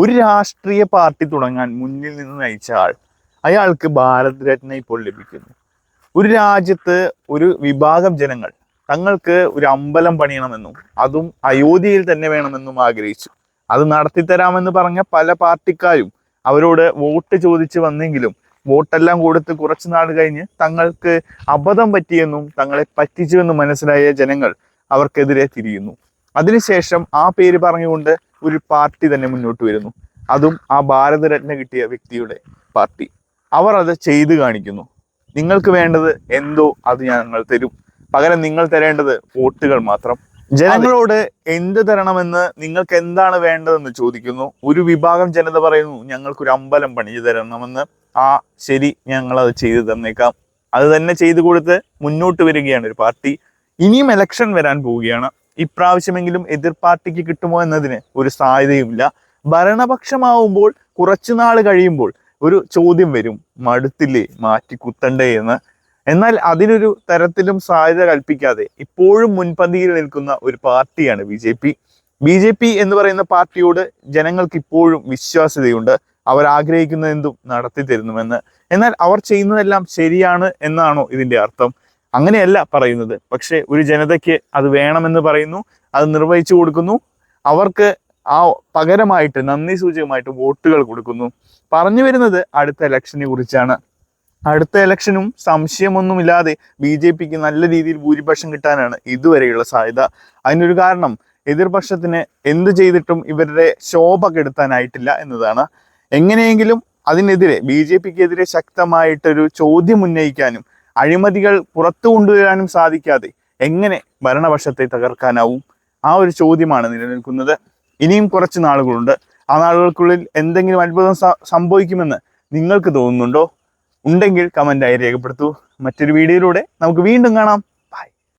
ഒരു രാഷ്ട്രീയ പാർട്ടി തുടങ്ങാൻ മുന്നിൽ നിന്ന് നയിച്ച ആൾ അയാൾക്ക് ഭാരത് രത്ന ഇപ്പോൾ ലഭിക്കുന്നു. ഒരു രാജ്യത്ത് ഒരു വിഭാഗം ജനങ്ങൾ തങ്ങൾക്ക് ഒരു അമ്പലം പണിയണമെന്നും അതും അയോധ്യയിൽ തന്നെ വേണമെന്നും ആഗ്രഹിച്ചു. അത് നടത്തിത്തരാമെന്ന് പറഞ്ഞ പല പാർട്ടിക്കാരും അവരോട് വോട്ട് ചോദിച്ചു വന്നെങ്കിലും വോട്ടെല്ലാം കൊടുത്ത് കുറച്ചു നാൾ കഴിഞ്ഞ് തങ്ങൾക്ക് അബദ്ധം പറ്റിയെന്നും തങ്ങളെ പറ്റിച്ചുവെന്നും മനസ്സിലായ ജനങ്ങൾ അവർക്കെതിരെ തിരിയുന്നു. അതിനുശേഷം ആ പേര് പറഞ്ഞുകൊണ്ട് ഒരു പാർട്ടി തന്നെ മുന്നോട്ട് വരുന്നു. അതും ആ ഭാരതരത്ന കിട്ടിയ വ്യക്തിയുടെ പാർട്ടി. അവർ അത് ചെയ്തു കാണിക്കുന്നു. നിങ്ങൾക്ക് വേണ്ടത് എന്തോ അത് ഞങ്ങൾ തരും. പകരം നിങ്ങൾ തരേണ്ടത് വോട്ടുകൾ മാത്രം. ജനങ്ങളോട് എന്ത് തരണമെന്ന് നിങ്ങൾക്ക് എന്താണ് വേണ്ടതെന്ന് ചോദിക്കുന്നു. ഒരു വിഭാഗം ജനത പറയുന്നു ഞങ്ങൾക്കൊരു അമ്പലം പണിഞ്ഞു തരണമെന്ന്. ആ ശരി ഞങ്ങൾ അത് ചെയ്തു തന്നേക്കാം. അത് തന്നെ ചെയ്തു കൊടുത്ത് മുന്നോട്ട് വരികയാണ് ഒരു പാർട്ടി. ഇനിയും എലക്ഷൻ വരാൻ പോവുകയാണ്. ഇപ്രാവശ്യമെങ്കിലും എതിർ പാർട്ടിക്ക് കിട്ടുമോ എന്നതിന് ഒരു സാധ്യതയുമില്ല. ഭരണപക്ഷമാവുമ്പോൾ കുറച്ചു നാൾ കഴിയുമ്പോൾ ഒരു ചോദ്യം വരും മടുത്തില്ലേ? മാറ്റി കുത്തണ്ടേ? എന്ന്. എന്നാൽ അതിനൊരു തരത്തിലും സാധ്യത കൽപ്പിക്കാതെ ഇപ്പോഴും മുൻപന്തിയിൽ നിൽക്കുന്ന ഒരു പാർട്ടിയാണ് B J P. B J P എന്ന് പറയുന്ന പാർട്ടിയോട് ജനങ്ങൾക്ക് ഇപ്പോഴും വിശ്വാസ്യതയുണ്ട്. അവർ ആഗ്രഹിക്കുന്ന എന്തും നടത്തി തരുന്നുവെന്ന് എന്നാൽ അവർ ചെയ്യുന്നതെല്ലാം ശരിയാണ് എന്നാണോ ഇതിന്റെ അർത്ഥം? അങ്ങനെയല്ല പറയുന്നത്. പക്ഷേ ഒരു ജനതയ്ക്ക് അത് വേണമെന്ന് പറയുന്നു അത് നിർവഹിച്ചു കൊടുക്കുന്നു. അവർക്ക് ആ പകരമായിട്ട് നന്ദി സൂചകമായിട്ട് വോട്ടുകൾ കൊടുക്കുന്നു. പറഞ്ഞു വരുന്നത് അടുത്ത ഇലക്ഷനെ കുറിച്ചാണ്. അടുത്ത ഇലക്ഷനും സംശയമൊന്നുമില്ലാതെ ബി ജെ പിക്ക് നല്ല രീതിയിൽ ഭൂരിപക്ഷം കിട്ടാനാണ് ഇതുവരെയുള്ള സാധ്യത. അതിനൊരു കാരണം എതിർപക്ഷത്തിന് എന്ത് ചെയ്തിട്ടും ഇവരുടെ ശോഭ കെടുത്താനായിട്ടില്ല എന്നതാണ്. എങ്ങനെയെങ്കിലും അതിനെതിരെ ബി ജെ പിക്കെതിരെ ശക്തമായിട്ടൊരു ചോദ്യം ഉന്നയിക്കാനും അഴിമതികൾ പുറത്തു കൊണ്ടുവരാനും സാധിക്കാതെ എങ്ങനെ ഭരണപക്ഷത്തെ തകർക്കാനാവും? ആ ഒരു ചോദ്യമാണ് നിലനിൽക്കുന്നത്. ഇനിയും കുറച്ച് നാളുകളുണ്ട്. ആ നാളുകൾക്കുള്ളിൽ എന്തെങ്കിലും അത്ഭുതം സംഭവിക്കുമെന്ന് നിങ്ങൾക്ക് തോന്നുന്നുണ്ടോ? ഉണ്ടെങ്കിൽ കമന്റായി രേഖപ്പെടുത്തൂ. മറ്റൊരു വീഡിയോയിലൂടെ നമുക്ക് വീണ്ടും കാണാം.